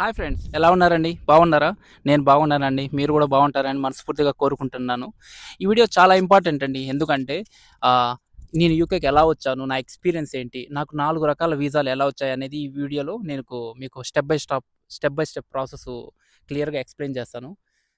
Hi friends ఎలా ఉన్నారండి? బాగున్నారా? నేను బాగున్నానండి. మీరు కూడా బాగుంటారని మనస్ఫూర్తిగా కోరుకుంటున్నాను. ఈ వీడియో చాలా ఇంపార్టెంట్ అండి. ఎందుకంటే నేను యూకేకి ఎలా వచ్చాను నా ఎక్స్పీరియన్స్ ఏంటి నాకు నాలుగు రకాల వీసాలు ఎలా వచ్చాయి అనేది ఈ వీడియోలో నేను మీకు step by step step by step process క్లియర్గా ఎక్స్ప్లెయిన్ చేస్తాను.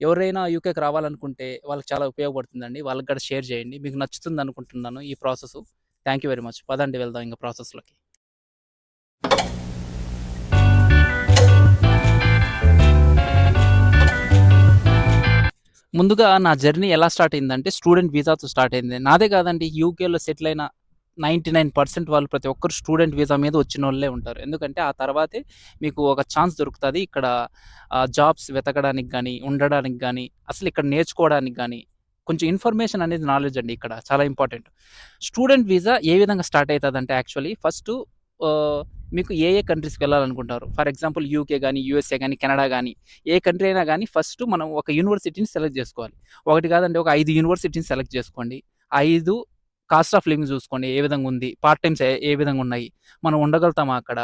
ఎవరైనా యూకేకి రావాలనుకుంటే వాళ్ళకి చాలా ఉపయోగపడుతుందండి. వాళ్ళకి కూడా షేర్ చేయండి. మీకు నచ్చుతుంది అనుకుంటున్నాను ఈ process. Thank you very much. పదండి వెళ్దాం ఇంకా ప్రాసెస్లోకి. ముందుగా నా జర్నీ ఎలా స్టార్ట్ అయిందంటే స్టూడెంట్ వీసాతో స్టార్ట్ అయింది. నాదే కాదండి యూకేలో సెటిల్ అయిన నైంటీ నైన్ పర్సెంట్ వాళ్ళు ప్రతి ఒక్కరు స్టూడెంట్ వీసా మీద వచ్చిన వాళ్ళే ఉంటారు. ఎందుకంటే ఆ తర్వాతే మీకు ఒక ఛాన్స్ దొరుకుతుంది ఇక్కడ జాబ్స్ వెతకడానికి కానీ ఉండడానికి కానీ అసలు ఇక్కడ నేర్చుకోవడానికి కానీ కొంచెం ఇన్ఫర్మేషన్ అనేది నాలెడ్జ్ అండి ఇక్కడ చాలా ఇంపార్టెంట్. స్టూడెంట్ వీసా ఏ విధంగా స్టార్ట్ అవుతుంది అంటే యాక్చువల్లీ ఫస్ట్ మీకు ఏ ఏ కంట్రీస్కి వెళ్ళాలనుకుంటారు ఫర్ ఎగ్జాంపుల్ యూకే కానీ యూఎస్ఏ కానీ కెనడా కానీ ఏ కంట్రీ అయినా కానీ ఫస్ట్ మనం ఒక యూనివర్సిటీని సెలెక్ట్ చేసుకోవాలి. ఒకటి కాదంటే ఒక ఐదు యూనివర్సిటీని సెలెక్ట్ చేసుకోండి. ఐదు కాస్ట్ ఆఫ్ లివింగ్ చూసుకోండి ఏ విధంగా ఉంది? పార్ట్ టైమ్స్ ఏ ఏ విధంగా ఉన్నాయి? మనం ఉండగలుగుతామా అక్కడ?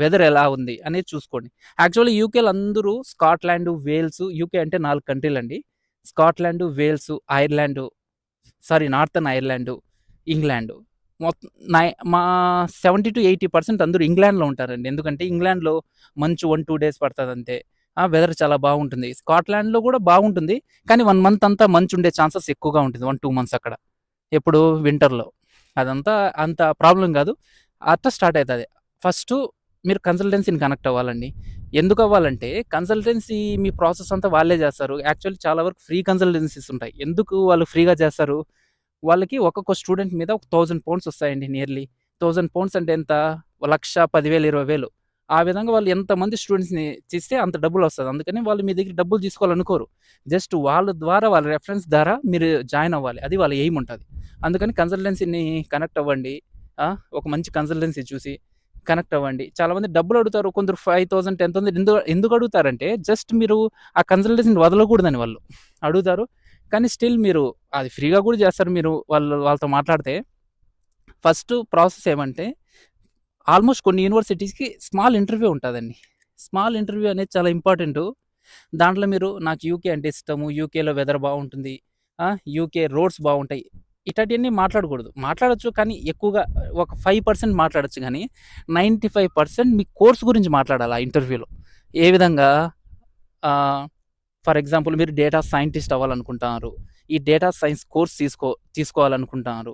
వెదర్ ఎలా ఉంది? అనేది చూసుకోండి. యాక్చువల్లీ యూకేలో అందరూ స్కాట్లాండ్ వేల్స్ యూకే అంటే నాలుగు కంట్రీలు అండి. Scotland Wales Ireland sorry northern Ireland England మొత్తం నై మా సెవెంటీ టు ఎయిటీ పర్సెంట్ అందరూ ఇంగ్లాండ్లో ఉంటారండి. ఎందుకంటే ఇంగ్లాండ్లో మంచు వన్ టూ డేస్ పడుతుంది అంతే వెదర్ చాలా బాగుంటుంది. స్కాట్లాండ్లో కూడా బాగుంటుంది. కానీ వన్ మంత్ అంతా మంచు ఉండే ఛాన్సెస్ ఎక్కువగా ఉంటుంది. వన్ టూ మంత్స్ అక్కడ. ఎప్పుడు వింటర్లో. అదంతా అంత ప్రాబ్లం కాదు. అట్లా స్టార్ట్ అవుతుంది ఫస్ట్ మీరు కన్సల్టెన్సీని కనెక్ట్ అవ్వాలండి. ఎందుకు అవ్వాలంటే కన్సల్టెన్సీ మీ ప్రాసెస్ అంతా వాళ్ళే చేస్తారు. యాక్చువల్లీ చాలా వరకు ఫ్రీ కన్సల్టెన్సీస్ ఉంటాయి. ఎందుకు వాళ్ళు ఫ్రీగా చేస్తారు? వాళ్ళకి ఒక్కొక్క స్టూడెంట్ మీద ఒక థౌజండ్ పౌండ్స్ వస్తాయండి నియర్లీ. థౌజండ్ పౌండ్స్ అంటే ఎంత? లక్ష పదివేలు ఇరవై వేలు. ఆ విధంగా వాళ్ళు ఎంతమంది స్టూడెంట్స్ని తీస్తే అంత డబ్బులు వస్తుంది. అందుకని వాళ్ళు మీ దగ్గర డబ్బులు తీసుకోవాలనుకోరు. జస్ట్ వాళ్ళ ద్వారా వాళ్ళ రెఫరెన్స్ ద్వారా మీరు జాయిన్ అవ్వాలి. అది వాళ్ళ ఎయిమ్ ఉంటుంది. అందుకని కన్సల్టెన్సీని కనెక్ట్ అవ్వండి. ఒక మంచి కన్సల్టెన్సీ చూసి కనెక్ట్ అవ్వండి. చాలా మంది డబ్బులు అడుగుతారు. కొందరు ఫైవ్ థౌసండ్ టెన్ థౌసండ్ ఎందుకు ఎందుకు అడుగుతారంటే జస్ట్ మీరు ఆ కన్సల్టెన్సీని వదలకూడదని వాళ్ళు అడుగుతారు. కానీ స్టిల్ మీరు అది ఫ్రీగా కూడా చేస్తారు మీరు వాళ్ళు వాళ్ళతో మాట్లాడితే. ఫస్ట్ ప్రాసెస్ ఏమంటే ఆల్మోస్ట్ కొన్ని యూనివర్సిటీస్కి స్మాల్ ఇంటర్వ్యూ ఉంటుందండి. స్మాల్ ఇంటర్వ్యూ అనేది చాలా ఇంపార్టెంట్ దాంట్లో మీరు నాకు యూకే అంటే ఇష్టము యూకేలో వెదర్ బాగుంటుంది యూకే రోడ్స్ బాగుంటాయి ఇట్లాంటివన్నీ మాట్లాడకూడదు. మాట్లాడచ్చు కానీ ఎక్కువగా ఒక ఫైవ్ పర్సెంట్ మాట్లాడొచ్చు కానీ నైంటీ ఫైవ్ పర్సెంట్ మీ కోర్స్ గురించి మాట్లాడాలి ఆ ఇంటర్వ్యూలో ఏ విధంగా? ఫర్ ఎగ్జాంపుల్ మీరు డేటా సైంటిస్ట్ అవ్వాలనుకుంటున్నారు ఈ డేటా సైన్స్ కోర్స్ తీసుకో తీసుకోవాలనుకుంటున్నారు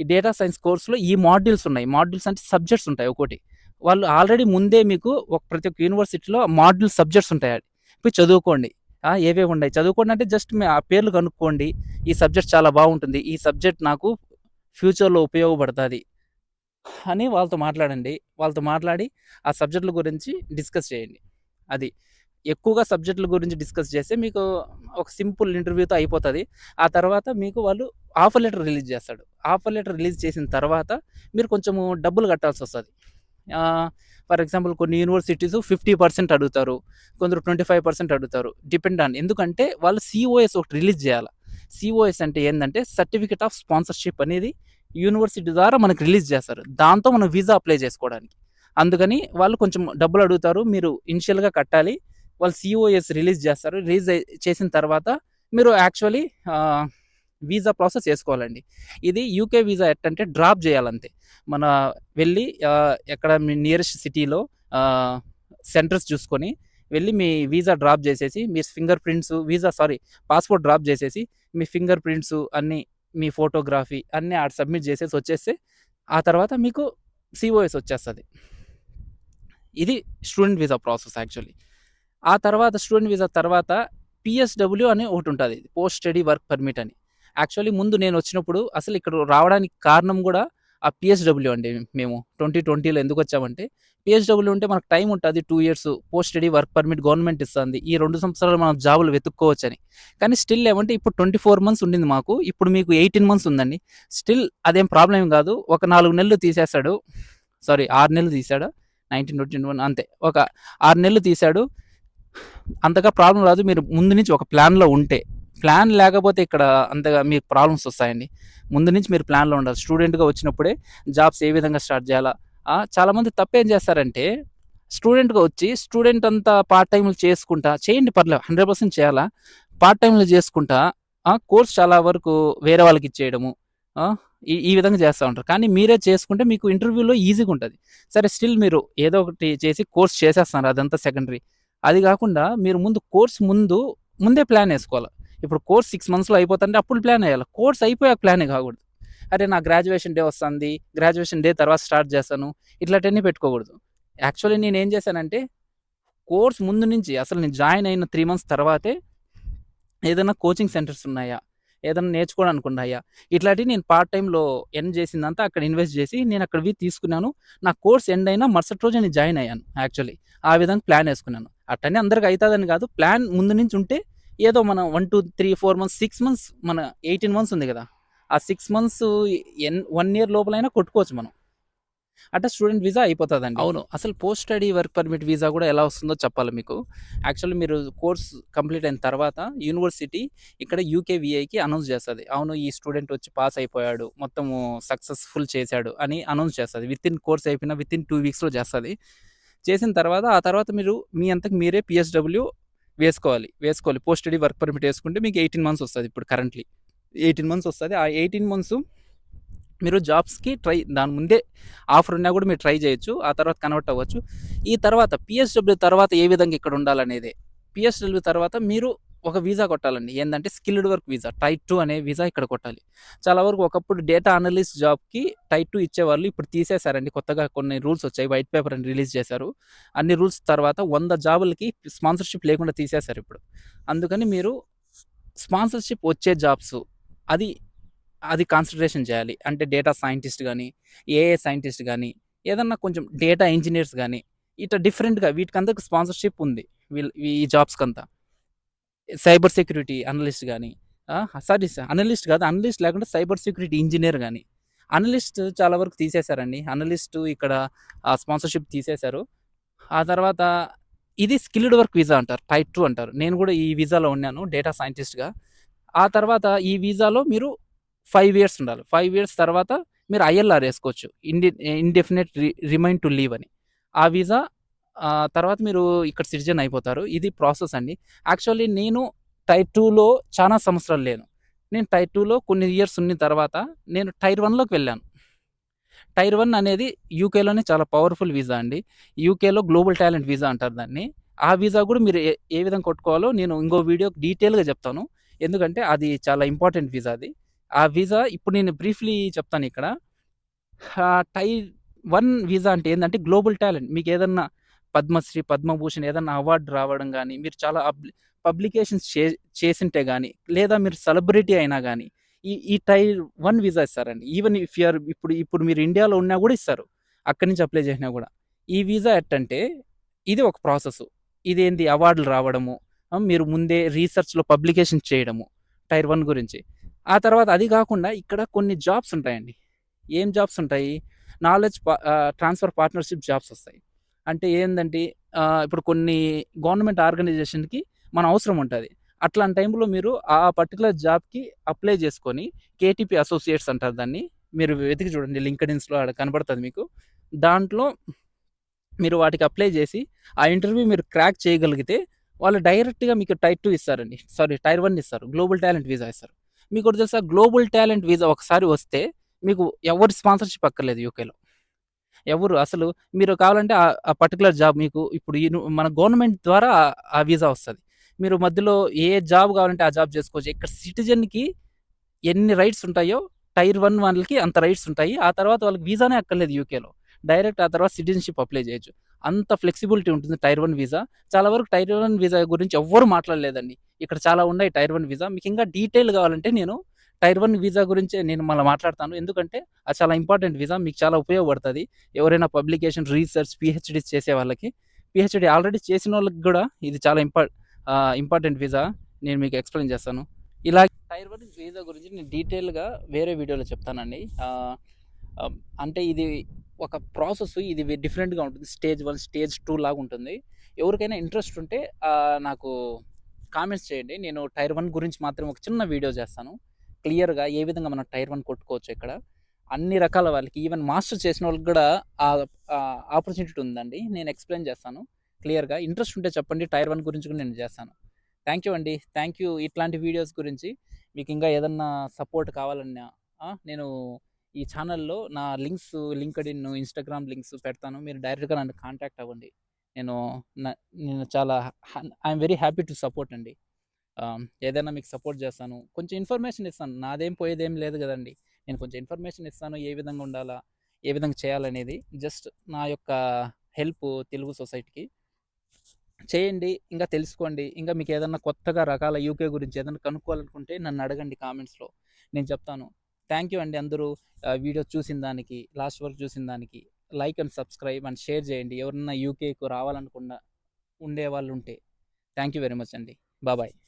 ఈ డేటా సైన్స్ కోర్సులో ఈ మాడ్యూల్స్ ఉన్నాయి. మాడ్యూల్స్ అంటే సబ్జెక్ట్స్ ఉంటాయి ఒకటి వాళ్ళు ఆల్రెడీ ముందే మీకు ఒక ప్రతి ఒక్క యూనివర్సిటీలో మాడ్యూల్ సబ్జెక్ట్స్ ఉంటాయి అది పోయి చదువుకోండి. ఏవేవి ఉన్నాయి? చదువుకోండి అంటే జస్ట్ మీ ఆ పేర్లు కనుక్కోండి. ఈ సబ్జెక్ట్ చాలా బాగుంటుంది. ఈ సబ్జెక్ట్ నాకు ఫ్యూచర్లో ఉపయోగపడుతుంది అని వాళ్ళతో మాట్లాడండి. వాళ్ళతో మాట్లాడి ఆ సబ్జెక్టుల గురించి డిస్కస్ చేయండి. అది. ఎక్కువగా సబ్జెక్టుల గురించి డిస్కస్ చేస్తే మీకు ఒక సింపుల్ ఇంటర్వ్యూతో అయిపోతుంది. ఆ తర్వాత మీకు వాళ్ళు ఆఫర్ లెటర్ రిలీజ్ చేస్తాడు. ఆఫర్ లెటర్ రిలీజ్ చేసిన తర్వాత మీరు కొంచెము డబ్బులు కట్టాల్సి వస్తుంది. ఫర్ ఎగ్జాంపుల్ కొన్ని యూనివర్సిటీస్ ఫిఫ్టీ పర్సెంట్ అడుగుతారు కొందరు ట్వంటీ ఫైవ్ పర్సెంట్ అడుగుతారు. డిపెండ్ ఆన్ ఎందుకంటే వాళ్ళు సిఓఎస్ ఒకటి రిలీజ్ చేయాలి. సిఓఎస్ అంటే ఏంటంటే సర్టిఫికేట్ ఆఫ్ స్పాన్సర్షిప్ అనేది యూనివర్సిటీ ద్వారా మనకి రిలీజ్ చేస్తారు. దాంతో మనం వీసా అప్లై చేసుకోవడానికి. అందుకని వాళ్ళు కొంచెం డబ్బులు అడుగుతారు మీరు ఇనిషియల్గా కట్టాలి. వాళ్ళు సిఓఎస్ రిలీజ్ చేస్తారు. రిలీజ్ చేసిన తర్వాత మీరు యాక్చువల్లీ వీసా ప్రాసెస్ చేసుకోవాలండి. ఇది యూకే వీసా ఎట్టంటే డ్రాప్ చేయాలంతే. మన వెళ్ళి ఎక్కడ మీ నియరెస్ట్ సిటీలో సెంటర్స్ చూసుకొని వెళ్ళి మీ వీసా డ్రాప్ చేసేసి మీ finger prints visa sorry passport drop చేసేసి మీ ఫింగర్ ప్రింట్స్ అన్నీ మీ ఫోటోగ్రఫీ అన్నీ ఆడ సబ్మిట్ చేసేసి వచ్చేస్తే ఆ తర్వాత మీకు సిఓఎస్ వచ్చేస్తుంది. ఇది స్టూడెంట్ వీసా ప్రాసెస్ యాక్చువల్లీ ఆ తర్వాత స్టూడెంట్ వీసా తర్వాత పిఎస్డబ్ల్యూ అని ఒకటి ఉంటుంది. పోస్ట్ స్టడీ వర్క్ పర్మిట్ అని. యాక్చువల్లీ ముందు నేను వచ్చినప్పుడు అసలు ఇక్కడ రావడానికి కారణం కూడా ఆ పిఎస్డబ్ల్యూ అండి మేము. ట్వంటీ ట్వంటీలో ఎందుకు వచ్చామంటే పిఎస్డబ్ల్యూ ఉంటే మనకు టైం ఉంటుంది two years post study work permit government ఇస్తుంది. ఈ రెండు సంవత్సరాలు మనం జాబులు వెతుక్కోవచ్చు అని కానీ స్టిల్ ఏమంటే ఇప్పుడు ట్వంటీ ఫోర్ మంత్స్ ఉండింది మాకు. ఇప్పుడు మీకు ఎయిటీన్ మంత్స్ ఉందండి. స్టిల్ అదేం ప్రాబ్లం ఏం కాదు. ఒక నాలుగు నెలలు తీసేస్తాడు సారీ ఆరు నెలలు తీసాడు. నైన్టీన్ ట్వంటీ వన్ అంతే. ఒక ఆరు నెలలు తీశాడు అంతగా ప్రాబ్లం రాదు మీరు ముందు నుంచి ఒక ప్లాన్లో ఉంటే ప్లాన్ లేకపోతే ఇక్కడ అంతగా మీకు ప్రాబ్లమ్స్ వస్తాయండి ముందు నుంచి మీరు ప్లాన్లో ఉండాలి స్టూడెంట్గా వచ్చినప్పుడే జాబ్స్ ఏ విధంగా స్టార్ట్ చేయాలా చాలామంది తప్పేం చేస్తారంటే స్టూడెంట్‌గా వచ్చి స్టూడెంట్ అంతా పార్ట్ టైంలు చేసుకుంటా చేయండి పర్లేదు 100% చేయాలా. పార్ట్ టైంలు చేసుకుంటా కోర్స్ చాలా వరకు వేరే వాళ్ళకి ఇచ్చేయడము. ఈ ఈ విధంగా చేస్తా ఉంటారు. కానీ మీరే చేసుకుంటే మీకు ఇంటర్వ్యూలో ఈజీగా ఉంటుంది సరే స్టిల్ మీరు ఏదో ఒకటి చేసి కోర్స్ చేసేస్తున్నారు అదంతా సెకండరీ. అది కాకుండా మీరు ముందు కోర్స్ ముందు ముందే ప్లాన్ వేసుకోవాలి ఇప్పుడు కోర్స్ సిక్స్ మంత్స్‌లో అయిపోతుంటే అప్పుడు ప్లాన్ వేయాలి కోర్స్ అయిపోయాక ప్లాన్ కాకూడదు. అరే నా గ్రాడ్యుయేషన్ డే వస్తుంది. గ్రాడ్యుయేషన్ డే తర్వాత స్టార్ట్ చేస్తాను. ఇట్లాంటివన్నీ పెట్టుకోకూడదు. యాక్చువల్లీ నేను ఏం చేశానంటే కోర్స్ ముందు నుంచి అసలు నేను జాయిన్ అయిన త్రీ మంత్స్ తర్వాతే ఏదైనా కోచింగ్ సెంటర్స్ ఉన్నాయా? ఏదైనా నేర్చుకోవడానికి ఉన్నాయా? ఇట్లాంటివి నేను పార్ట్ టైంలో ఎర్న్ చేసిందంతా అక్కడ ఇన్వెస్ట్ చేసి నేను అక్కడివి తీసుకున్నాను. నా కోర్స్ ఎండ్ అయినా మరుసటి రోజు నేను జాయిన్ అయ్యాను యాక్చువల్లీ. ఆ విధంగా ప్లాన్ వేసుకున్నాను అట్టనే అందరికి అవుతుందని కాదు. ప్లాన్ ముందు నుంచి ఉంటే ఏదో మనం 1, 2, 3, 4 మంత్స్ సిక్స్ మంత్స్ మన 18 మంత్స్ ఉంది కదా! ఆ six months and one year లోపలైనా కొట్టుకోవచ్చు మనం. అట్లా స్టూడెంట్ వీసా అయిపోతుందండి అవును. అసలు post study work permit visa కూడా ఎలా వస్తుందో చెప్పాలి మీకు. యాక్చువల్లీ మీరు కోర్స్ కంప్లీట్ అయిన తర్వాత యూనివర్సిటీ ఇక్కడ యూకేవీఐకి అనౌన్స్ చేస్తుంది అవును ఈ స్టూడెంట్ వచ్చి పాస్ అయిపోయాడు. మొత్తము సక్సెస్‌ఫుల్ చేశాడు అని అనౌన్స్ చేస్తది. వితిన్ కోర్స్ అయిపోయిన వితిన్ టూ వీక్స్‌లో చేస్తుంది చేసిన తర్వాత ఆ తర్వాత మీరు మీ అంతకు మీరే పిఎస్డబ్ల్యూ వేసుకోవాలి. వేసుకోవాలి. పోస్ట్ స్టడీ వర్క్ పర్మిట్ వేసుకుంటే మీకు 18 మంత్స్ వస్తుంది ఇప్పుడు కరెంట్‌లీ. 18 మంత్స్ వస్తుంది ఆ 18 మంత్స్ మీరు జాబ్స్‌కి ట్రై దాని ముందే ఆఫర్ ఉన్నా కూడా మీరు ట్రై చేయొచ్చు. ఆ తర్వాత కన్వర్ట్ అవ్వచ్చు. ఈ తర్వాత పిఎస్డబ్ల్యూ తర్వాత ఏ విధంగా ఇక్కడ ఉండాలనేదే. పిఎస్డబ్ల్యూ తర్వాత మీరు ఒక వీసా కొట్టాలండి. ఏంటంటే skilled work visa tier two అనే వీసా ఇక్కడ కొట్టాలి. చాలా వరకు ఒకప్పుడు డేటా అనలిస్ట్ జాబ్‌కి టైట్ టూ ఇచ్చేవాళ్ళు. ఇప్పుడు తీసేశారండి. కొత్తగా కొన్ని రూల్స్ వచ్చాయి. వైట్ పేపర్ అని రిలీజ్ చేశారు. అన్ని రూల్స్ తర్వాత వంద జాబులకి స్పాన్సర్‌షిప్ లేకుండా తీసేశారు ఇప్పుడు. అందుకని మీరు స్పాన్సర్‌షిప్ వచ్చే జాబ్స్ అది అది కాన్సన్ట్రేషన్ చేయాలి. అంటే డేటా సైంటిస్ట్ కానీ ఏఏ సైంటిస్ట్ కానీ ఏదన్నా కొంచెం డేటా ఇంజనీర్స్ కానీ ఇట్లా డిఫరెంట్‌గా వీటికందరికి స్పాన్సర్‌షిప్ ఉంది. వీళ్ళు ఈ జాబ్స్‌కంతా. సైబర్ సెక్యూరిటీ అనలిస్ట్ కానీ సారీ అనలిస్ట్ కాదు. అనలిస్ట్ లేకుండా సైబర్ సెక్యూరిటీ ఇంజనీర్ కానీ అనలిస్ట్ చాలా వరకు తీసేశారండి. అనలిస్ట్ ఇక్కడ స్పాన్సర్‌షిప్ తీసేశారు. ఆ తర్వాత ఇది స్కిల్డ్ వర్క్ వీసా అంటారు. టైప్ టూ అంటారు. నేను కూడా ఈ వీసాలో ఉన్నాను డేటా సైంటిస్ట్‌గా. ఆ తర్వాత ఈ వీసాలో మీరు ఫైవ్ ఇయర్స్ ఉండాలి. ఫైవ్ ఇయర్స్ తర్వాత మీరు ఐఎల్ఆర్ వేసుకోవచ్చు indi indefinite re remain to leave అని. ఆ వీసా తర్వాత మీరు ఇక్కడ సిటిజన్ అయిపోతారు. ఇది ప్రాసెస్ అండి. యాక్చువల్లీ నేను టైర్ టూలో చాలా సంవత్సరాలు లేను. నేను టైర్ టూలో కొన్ని ఇయర్స్ ఉన్న తర్వాత నేను టైర్ వన్లోకి వెళ్ళాను. టైర్ వన్ అనేది యూకేలోనే చాలా పవర్‌ఫుల్ వీసా అండి. యూకేలో గ్లోబల్ టాలెంట్ వీసా అంటారు దాన్ని. ఆ వీసా కూడా మీరు ఏ ఏ విధంగా కొట్టుకోవాలో నేను ఇంకో వీడియో డీటెయిల్‌గా చెప్తాను. ఎందుకంటే అది చాలా ఇంపార్టెంట్ వీసా అది. ఆ వీసా ఇప్పుడు నేను బ్రీఫ్‌లీ చెప్తాను ఇక్కడ. టైర్ వన్ వీసా అంటే ఏంటంటే గ్లోబల్ టాలెంట్. మీకు ఏదన్నా పద్మశ్రీ, పద్మభూషణ్ ఏదైనా అవార్డు రావడం కానీ మీరు చాలా అబ్ పబ్లికేషన్స్ చే చేసింటే కానీ లేదా మీరు సెలబ్రిటీ అయినా కానీ ఈ ఈ టైర్ వన్ వీసా ఇస్తారండి. ఈవెన్ ఇఫ్ యూఆర్ ఇప్పుడు ఇప్పుడు మీరు ఇండియాలో ఉన్నా కూడా ఇస్తారు. అక్కడి నుంచి అప్లై చేసినా కూడా. ఈ వీసా ఎట్టంటే ఇది ఒక ప్రాసెస్. ఇదేంది అవార్డులు రావడము, మీరు ముందే రీసెర్చ్‌లో పబ్లికేషన్ చేయడము. టైర్ వన్ గురించి. ఆ తర్వాత అది కాకుండా ఇక్కడ కొన్ని జాబ్స్ ఉంటాయండి. ఏం జాబ్స్ ఉంటాయి? నాలెడ్జ్ ప ట్రాన్స్‌ఫర్ పార్ట్నర్‌షిప్ జాబ్స్ వస్తాయి. అంటే ఏంటంటే ఇప్పుడు కొన్ని గవర్నమెంట్ ఆర్గనైజేషన్‌కి మన అవసరం ఉంటుంది అట్లాంటి టైంలో మీరు ఆ పర్టికులర్ జాబ్‌కి అప్లై చేసుకొని కేటీపీ అసోసియేట్స్ అంటారు దాన్ని. మీరు వెతికి చూడండి లింక్డ్ఇన్స్‌లో ఆడ కనబడుతుంది మీకు. దాంట్లో మీరు వాటికి అప్లై చేసి ఆ ఇంటర్వ్యూ మీరు క్రాక్ చేయగలిగితే వాళ్ళు డైరెక్ట్‌గా మీకు టైర్ టూ ఇస్తారండి. సారీ టైర్ వన్ ఇస్తారు. గ్లోబల్ టాలెంట్ వీసా ఇస్తారు. మీకు తెలుసా? గ్లోబల్ టాలెంట్ వీసా ఒకసారి వస్తే మీకు ఎవరి స్పాన్సర్‌షిప్ అక్కర్లేదు యూకేలో. ఎవరు అసలు మీరు కావాలంటే ఆ పర్టికులర్ జాబ్ మీకు ఇప్పుడు ఈ మన గవర్నమెంట్ ద్వారా ఆ వీసా వస్తుంది మీరు మధ్యలో ఏ జాబ్ కావాలంటే ఆ జాబ్ చేసుకోవచ్చు. ఇక్కడ సిటిజన్‌కి ఎన్ని రైట్స్ ఉంటాయో టైర్ వన్ వాళ్ళకి అంత రైట్స్ ఉంటాయి. ఆ తర్వాత వాళ్ళకి వీసానే అక్కర్లేదు యూకేలో. డైరెక్ట్ ఆ తర్వాత సిటిజన్‌షిప్ అప్లై చేయొచ్చు. అంత ఫ్లెక్సిబిలిటీ ఉంటుంది టైర్ వన్ వీసా. చాలా వరకు టైర్ వన్ వీసా గురించి ఎవ్వరు మాట్లాడలేదండి. ఇక్కడ చాలా ఉన్నాయి టైర్ వన్ వీసా. మీకు ఇంకా డీటెయిల్ కావాలంటే నేను టైర్ వన్ వీసా గురించే నేను మళ్ళీ మాట్లాడతాను. ఎందుకంటే అది చాలా ఇంపార్టెంట్ వీసా. మీకు చాలా ఉపయోగపడుతుంది ఎవరైనా పబ్లికేషన్, రీసెర్చ్, పిహెచ్డీస్ చేసే వాళ్ళకి. పిహెచ్డీ ఆల్రెడీ చేసిన వాళ్ళకి కూడా ఇది చాలా ఇంపార్ ఇంపార్టెంట్ వీసా. నేను మీకు ఎక్స్‌ప్లెయిన్ చేస్తాను. ఇలా టైర్ వన్ వీసా గురించి నేను డీటెయిల్‌గా వేరే వీడియోలో చెప్తానండి. అంటే ఇది ఒక ప్రాసెస్ ఇది డిఫరెంట్‌గా ఉంటుంది. స్టేజ్ వన్ స్టేజ్ టూ లాగా ఉంటుంది. ఎవరికైనా ఇంట్రెస్ట్ ఉంటే నాకు కామెంట్స్ చేయండి. నేను టైర్ వన్ గురించి మాత్రం ఒక చిన్న వీడియో చేస్తాను. క్లియర్‌గా ఏ విధంగా మనం టైర్ వన్ కొట్టుకోవచ్చు ఇక్కడ. అన్ని రకాల వాళ్ళకి ఈవెన్ మాస్టర్ చేసిన వాళ్ళకి కూడా ఆపర్చునిటీ ఉందండి. నేను ఎక్స్ప్లెయిన్ చేస్తాను క్లియర్గా. ఇంట్రెస్ట్ ఉంటే చెప్పండి. టైర్ వన్ గురించి కూడా నేను చేస్తాను. థ్యాంక్ యూ అండి. థ్యాంక్ యూ ఇట్లాంటి వీడియోస్ గురించి. మీకు ఇంకా ఏదన్నా సపోర్ట్ కావాలన్నా నేను ఈ ఛానల్లో నా links LinkedIn Instagram links పెడతాను. మీరు డైరెక్ట్గా నన్ను కాంటాక్ట్ అవ్వండి. నేను నేను చాలా I'm very happy to support అండి. ఏదైనా మీకు సపోర్ట్ చేస్తాను. కొంచెం ఇన్ఫర్మేషన్ ఇస్తాను. నాదేం పోయేదేం లేదు కదండి. నేను కొంచెం ఇన్ఫర్మేషన్ ఇస్తాను. ఏ విధంగా ఉండాలా ఏ విధంగా చేయాలనేది జస్ట్ నా యొక్క హెల్ప్ తెలుగు సొసైటీకి. చేయండి ఇంకా తెలుసుకోండి. ఇంకా మీకు ఏదన్నా కొత్తగా రకాల యూకే గురించి ఏదైనా కనుక్కోవాలనుకుంటే నన్ను అడగండి కామెంట్స్లో. నేను చెప్తాను. థ్యాంక్ యూ అండి అందరూ. వీడియో చూసిన దానికి లాస్ట్ వరకు చూసిన దానికి. Like and subscribe and share చేయండి. ఎవరన్నా యూకేకు రావాలనుకున్న ఉండే వాళ్ళు ఉంటే. థ్యాంక్ యూ వెరీ మచ్ అండి. బాబాయ్